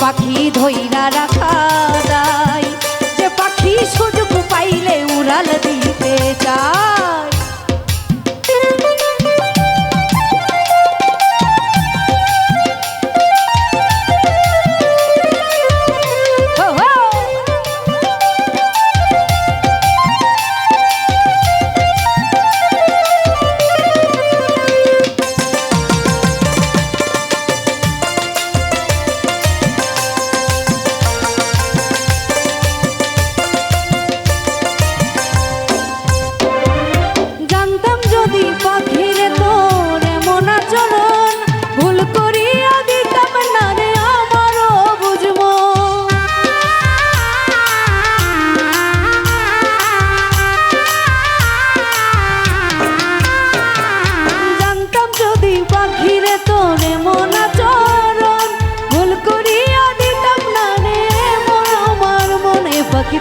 পাখি ধইরা রাখা দায় যে পাখি সুযোগ পাইলে উড়াল দিতে চায়।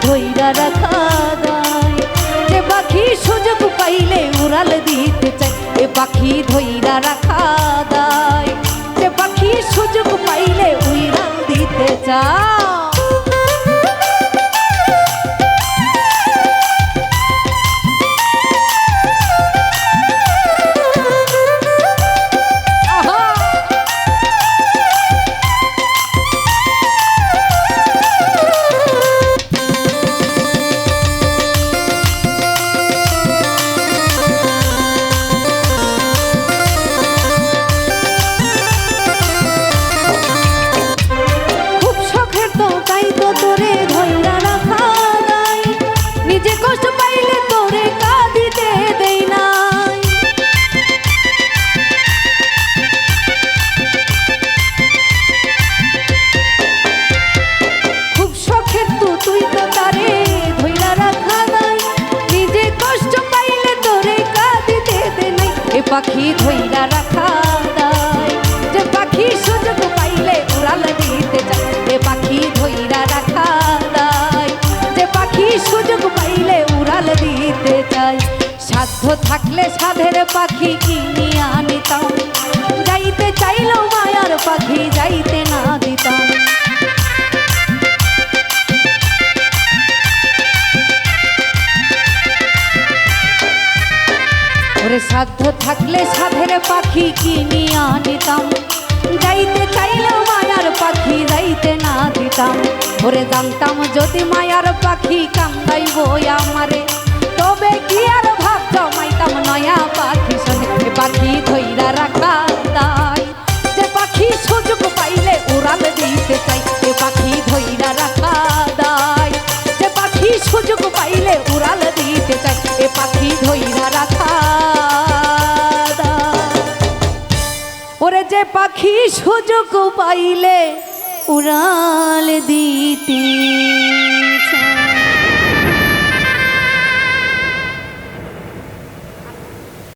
ধইরা রাখা দায় যে পাখি সুযোগ পাইলে উড়াল দিতে চাই এ পাখি ধৈরা রাখা পাখি ধইরা রাখা যে পাখি সুযোগ পাইলে উড়াল দিতে যায় এ পাখি ধইরা রাখা যে পাখি সুযোগ উড়াল দিতে চাই। সাধ্য থাকলে সাধের পাখি কিনিয়া নিতাম যাইতে চাইলেও মায়ার পাখি, যাইতে না দিতাম। ওরে সাধ্য থাকলে সাধের পাখি কিনিয়া নিতাম যাইতে চাইলেও মায়ার পাখি যাইতে না দিতাম। ভরে জানতাম যদি মায়ার পাখি কান্দাইব আমারে। তবে কি আর ভাব জমাইতাম নয়া পাখি শোনে পাখি ধৈরা রাখা। যে পাখি সুযোগ পাইলে উড়াল দিতে।